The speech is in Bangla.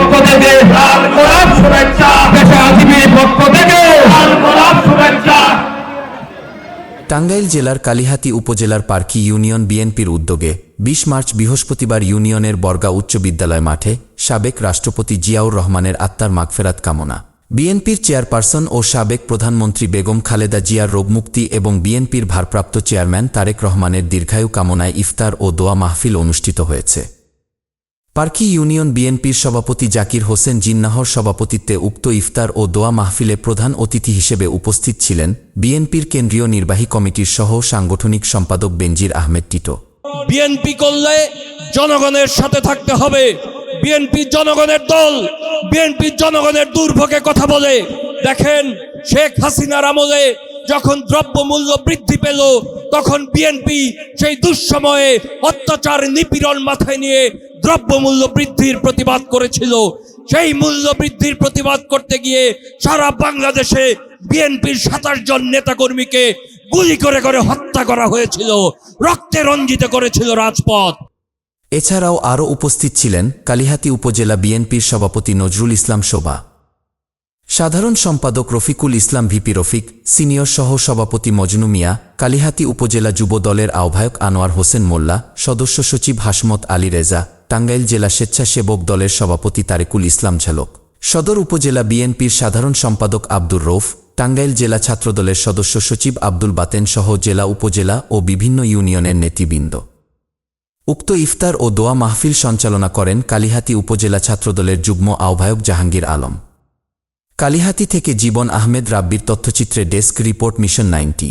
পক্ষ থেকে লাল গোলাপ শুভেচ্ছা। দেশাধিপতির পক্ষ থেকে লাল গোলাপ শুভেচ্ছা। টাঙ্গাইল জেলার কালিহাতী উপজেলার পার্কি ইউনিয়ন বিএনপির উদ্যোগে বিশ মার্চ বৃহস্পতিবার ইউনিয়নের বর্গা উচ্চ বিদ্যালয় মাঠে সাবেক রাষ্ট্রপতি জিয়াউর রহমানের আত্মার মাগফেরাত কামনা। বিএনপির চেয়ারপারসন ও সাবেক প্রধানমন্ত্রী বেগম খালেদা জিয়ার রোগমুক্তি এবং বিএনপির ভারপ্রাপ্ত চেয়ারম্যান তারেক রহমানের দীর্ঘায়ু কামনায় ইফতার ও দোয়া মাহফিল অনুষ্ঠিত হয়েছে। পার্কি ইউনিয়ন বিএনপির সভাপতি জাকির হোসেন জিন্নাহর সভাপতিত্বে উক্ত ইফতার ও দোয়া মাহফিলে প্রধান অতিথি হিসেবে উপস্থিত ছিলেন বিএনপির কেন্দ্রীয় নির্বাহী কমিটির সহ সাংগঠনিক সম্পাদক বেনজির আহমেদ টিটো। বিএনপি করলে জনগণের সাথে থাকতে হবে। বিএনপি জনগণের দল, বিএনপি জনগণের দুর্ভোগে কথা বলে। দেখেন, শেখ হাসিনার আমলে যখন দ্রব্যমূল্য বৃদ্ধি পেল, তখন বিএনপি সেই দুঃসময়ে অত্যাচার নিপীড়ন মাথায় নিয়ে দ্রব্যমূল্য বৃদ্ধির প্রতিবাদ করেছিল। সেই মূল্য বৃদ্ধির প্রতিবাদ করতে গিয়ে সারা বাংলাদেশে বিএনপির সাতাশ জন নেতাকর্মীকে গুলি করে করে হত্যা করা হয়েছিল, রক্তে রঞ্জিত করেছিল রাজপথ। এছাড়াও আরও উপস্থিত ছিলেন কালিহাতী উপজেলা বিএনপির সভাপতি নজরুল ইসলাম শোভা। সাধারণ সম্পাদক রফিকুল ইসলাম ভিপি রফিক, সিনিয়র সহ সভাপতি মজনু মিয়া, কালিহাতী উপজেলা যুব দলের আহ্বায়ক আনোয়ার হোসেন মোল্লা, সদস্য সচিব হাসমত আলী রেজা টাঙ্গাইল জেলা স্বেচ্ছাসেবক দলের সভাপতি তারেকুল ইসলাম ঝালক। সদর উপজেলা বিএনপির সাধারণ সম্পাদক আব্দুর রৌফ, টাঙ্গাইল জেলা ছাত্রদলের সদস্য সচিব আব্দুল বাতেন সহ জেলা উপজেলা ও বিভিন্ন ইউনিয়নের নেতৃবৃন্দ। উক্ত ইফতার ও দোয়া মাহফিল সঞ্চালনা করেন কালিহাতী উপজেলা ছাত্রদলের যুগ্ম আহ্বায়ক জাহাঙ্গীর আলম। কালিহাতী থেকে জীবন আহমেদ রাব্বির তথ্যচিত্রে desk report mission ninety.